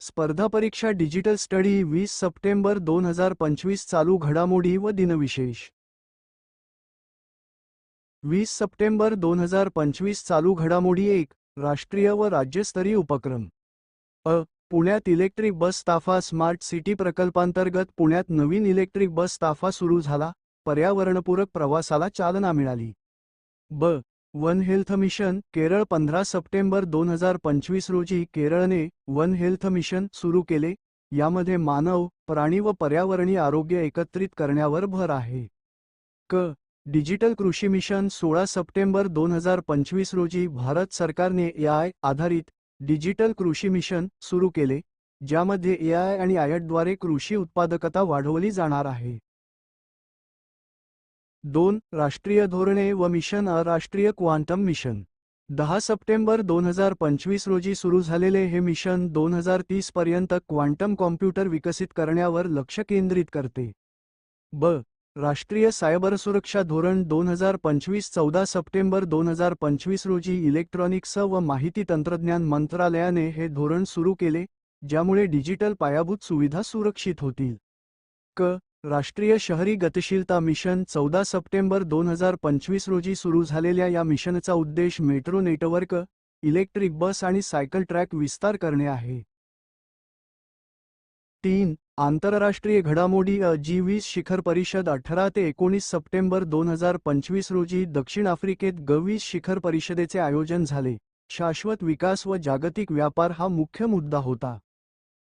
स्पर्धा परीक्षा digital study वीस सप्टेंबर दोन हजार पंचवीस चालू घडामोडी व दिनविशेष. वीस सप्टेंबर दोन हजार पंचवीस चालू घडामोडी एक राष्ट्रीय व राज्यस्तरीय उपक्रम. अ पुण्यात इलेक्ट्रिक बस ताफा स्मार्ट सिटी प्रकल्पांतर्गत पुण्यात नवीन इलेक्ट्रिक बस ताफा सुरू झाला पर्यावरणपूरक प्रवासाला चालना मिळाली. ब वन हेल्थ मिशन केरळ पंधरा सप्टेंबर दोन हजार पंचवीस रोजी केरळने वन हेल्थ मिशन सुरू केले. यामध्ये मानव प्राणी व पर्यावरणीय आरोग्य एकत्रित करण्यावर भर आहे. क. डिजिटल कृषी मिशन सोळा सप्टेंबर दोन हजार पंचवीस रोजी भारत सरकारने एआय आधारित डिजिटल कृषी मिशन सुरू केले ज्यामध्ये एआय आणि आयटद्वारे कृषी उत्पादकता वाढवली जाणार आहे. दोन राष्ट्रीय धोरणे व मिशन अ राष्ट्रीय क्वांटम मिशन. दहा सप्टेंबर दोन हजार पंचवीस रोजी सुरू झालेले हे मिशन दोन हजार तीस पर्यंत क्वांटम कॉम्प्युटर विकसित करण्यावर लक्ष केंद्रित करते. ब. राष्ट्रीय सायबर सुरक्षा धोरण दोन हजार पंचवीस चौदा सप्टेंबर दोन हजार पंचवीस रोजी इलेक्ट्रॉनिक्स व माहिती तंत्रज्ञान मंत्रालयाने हे धोरण सुरू केले ज्यामुळे डिजिटल पायाभूत सुविधा सुरक्षित होतील. क. राष्ट्रीय शहरी गतिशीलता मिशन चौदा सप्टेंबर दोन हजार पंचवीस रोजी सुरू झालेल्या या मिशनचा उद्देश मेट्रो नेटवर्क इलेक्ट्रिक बस आणि सायकल ट्रॅक विस्तार करणे आहे. तीन आंतरराष्ट्रीय घडामोडी अ जी वीस शिखर परिषद अठरा ते एकोणीस सप्टेंबर दोन हजार पंचवीस रोजी दक्षिण आफ्रिकेत गवीस शिखर परिषदेचे आयोजन झाले. शाश्वत विकास व जागतिक व्यापार हा मुख्य मुद्दा होता.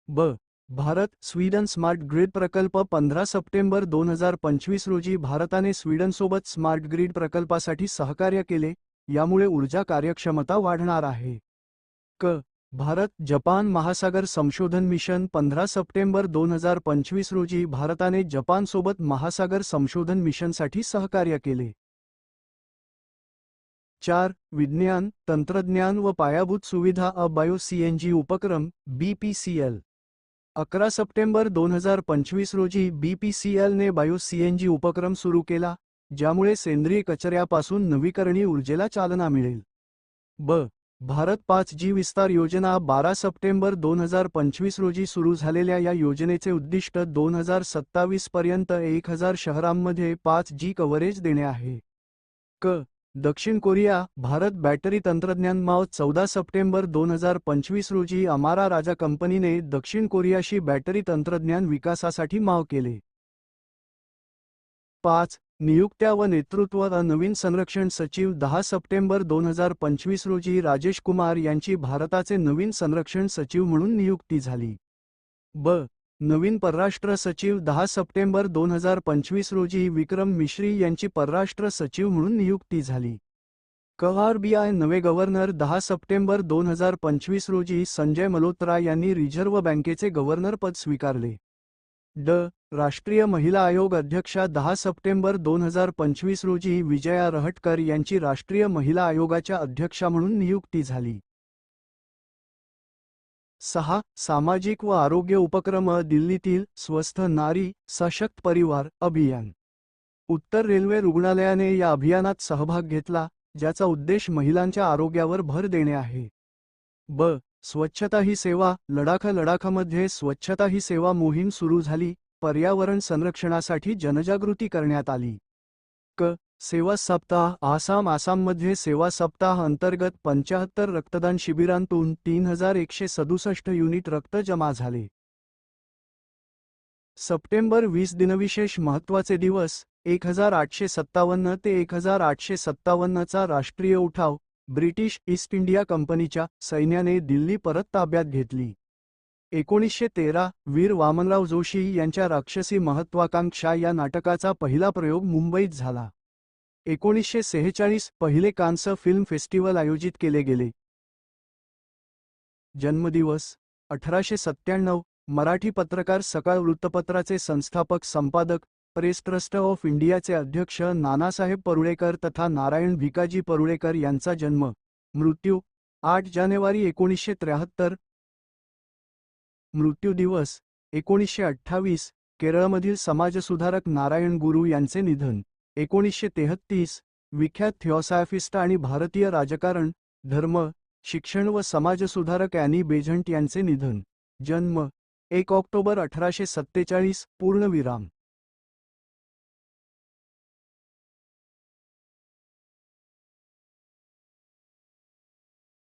ब भारत, स्वीडन स्मार्ट ग्रिड प्रकल्प पंधरा सप्टेंबर दोन हज़ार पंचवीस रोजी भारताने स्वीडनसोबत स्मार्ट ग्रिड प्रकल्पासाठी सहकार्य केले, यामुळे ऊर्जा कार्यक्षमता वाढणार आहे. क. भारत, जपान महासागर संशोधन मिशन पंधरा सप्टेंबर दोन हज़ार पंचवीस रोजी भारताने जपानसोबत महासागर संशोधन मिशनसाठी सहकार्य केले. चार. विज्ञान, तंत्रज्ञान व पायाभूत सुविधा अ बायो सीएनजी उपक्रम बीपीसीएल अकरा सप्टेंबर दोन हजार पंचवीस रोजी बीपीसीएलने बायो सीएनजी उपक्रम सुरू केला ज्यामुळे सेंद्रिय कचऱ्यापासून नवीकरणीय ऊर्जेला चालना मिळेल. ब. भारत पाच जी विस्तार योजना बारा सप्टेंबर दोन हजार पंचवीस रोजी सुरू झालेल्या या योजनेचे उद्दिष्ट दोन हजार सत्तावीस पर्यंत एक हजार शहरांमध्ये पाच जी कव्हरेज देणे आहे. क. दक्षिण कोरिया भारत बॅटरी तंत्रज्ञान माव चौदा सप्टेंबर दोन हजार पंचवीस रोजी अमारा राजा कंपनीने दक्षिण कोरियाशी बॅटरी तंत्रज्ञान विकासासाठी माव केले. पाच नियुक्त्या व नेतृत्व नवीन संरक्षण सचिव दहा सप्टेंबर दोन हजार पंचवीस रोजी राजेश कुमार यांची भारताचे नवीन संरक्षण सचिव म्हणून नियुक्ती झाली. ब नवीन परराष्ट्र सचिव दहा सप्टेंबर दोन हजार पंचवीस रोजी विक्रम मिश्री यांची परराष्ट्र सचिव म्हणून नियुक्ती झाली. क आरबीआय नवे गव्हर्नर दहा सप्टेंबर दोन हजार पंचवीस रोजी संजय मल्होत्रा यांनी रिझर्व्ह बँकेचे गव्हर्नर पद स्वीकारले. ड. राष्ट्रीय महिला आयोग अध्यक्षा दहा सप्टेंबर दोन हजार पंचवीस रोजी विजया रहटकर यांची राष्ट्रीय महिला आयोगाच्या अध्यक्षा म्हणून नियुक्ती झाली. सहा सामाजिक व आरोग्य उपक्रम दिल्लीतील स्वस्थ नारी सशक्त परिवार अभियान. उत्तर रेल्वे रुग्णालयाने या अभियानात सहभाग घेतला ज्याचा उद्देश महिलांच्या आरोग्यावर भर देणे आहे. ब. स्वच्छता ही सेवा लडाख लडाखमध्ये स्वच्छता ही सेवा मोहीम सुरू झाली पर्यावरण संरक्षणासाठी जनजागृती करण्यात आली. क. सेवा सप्ताह आसाम आसाममध्ये सेवा सप्ताह अंतर्गत पंचाहत्तर रक्तदान शिबिरांतून तीन हजार एकशे सदुसष्ट युनिट रक्त जमा झाले. सप्टेंबर वीस दिनविशेष महत्त्वाचे दिवस एक हजार आठशे सत्तावन्न ते एक हजार आठशे सत्तावन्नचा राष्ट्रीय उठाव ब्रिटिश ईस्ट इंडिया कंपनीच्या सैन्याने दिल्ली परत ताब्यात घेतली. एकोणीसशे तेरा वीर वामनराव जोशी यांच्या राक्षसी महत्वाकांक्षा या नाटकाचा पहिला प्रयोग मुंबईत झाला. एकोणीसशे सेहेचाळीस पहिले कांस फिल्म फेस्टिवल आयोजित केले गेले. जन्मदिवस अठराशे सत्त्याण्णव मराठी पत्रकार सकाळ वृत्तपत्राचे संस्थापक संपादक प्रेस ट्रस्ट ऑफ इंडियाचे अध्यक्ष नानासाहेब परुळेकर तथा नारायण भिकाजी परुळेकर यांचा जन्म. मृत्यू आठ जानेवारी एकोणीसशे त्र्याहत्तर. मृत्यू दिवस एकोणीसशे अठ्ठावीस केरळमधील समाजसुधारक नारायण गुरु यांचे निधन. एकोणीसशे तेहत्तीस विख्यात थिओसॉफिस्ट आणि भारतीय राजकारण धर्म शिक्षण व समाजसुधारक अॅनी बेझंट यांचे निधन. जन्म एक ऑक्टोबर अठराशे सत्तेचाळीस पूर्णविराम.